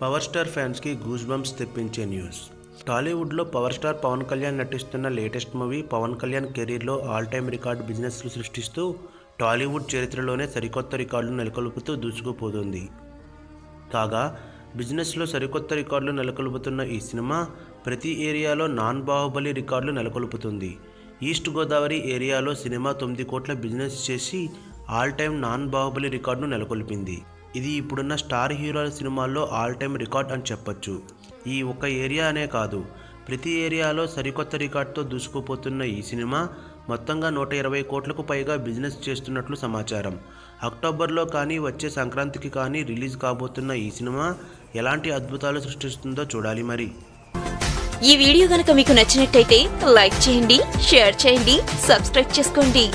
Power star ఫ్యాన్స్కి goose bumps తెప్పించే news. టాలీవుడ్లో పవర్ స్టార్ పవన్ కళ్యాణ్ నటిస్తున్న లేటెస్ట్ మూవీ పవన్ కళ్యాణ్ కెరీర్లో ఆల్ టైమ్ రికార్డ్ బిజినెస్లు సృష్టిస్తూ టాలీవుడ్ చరిత్రలోనే సరికొత్త రికార్డులు నెలకొల్పుతూ దూసుకుపోతుంది. కాగా బిజినెస్లో సరికొత్త రికార్డులు నెలకొల్పుతున్న ఈ సినిమా ప్రతి ఏరియాలో నాన్ బాహుబలి రికార్డులు నెలకొల్పుతుంది. ఈస్ట్ గోదావరి ఏరియాలో సినిమా తొమ్మిది కోట్ల బిజినెస్ చేసి ఆల్ టైమ్ నాన్ బాహుబలి రికార్డును నెలకొల్పింది. ఇది ఇప్పుడున్న స్టార్ హీరోల సినిమాల్లో ఆల్ టైమ్ రికార్డ్ అని చెప్పొచ్చు. ఈ ఒక్క ఏరియా అనే కాదు. ప్రతి ఏరియాలో సరికొత్త రికార్డుతో దూసుకుపోతున్న ఈ సినిమా మొత్తంగా నూట ఇరవై కోట్లకు పైగా బిజినెస్ చేస్తున్నట్లు సమాచారం. అక్టోబర్లో కానీ వచ్చే సంక్రాంతికి కానీ రిలీజ్ కాబోతున్న ఈ సినిమా ఎలాంటి అద్భుతాలు సృష్టిస్తుందో చూడాలి మరి. ఈ వీడియో గనక మీకు నచ్చినట్టయితే లైక్ చేయండి షేర్ చేయండి సబ్స్క్రైబ్ చేసుకోండి.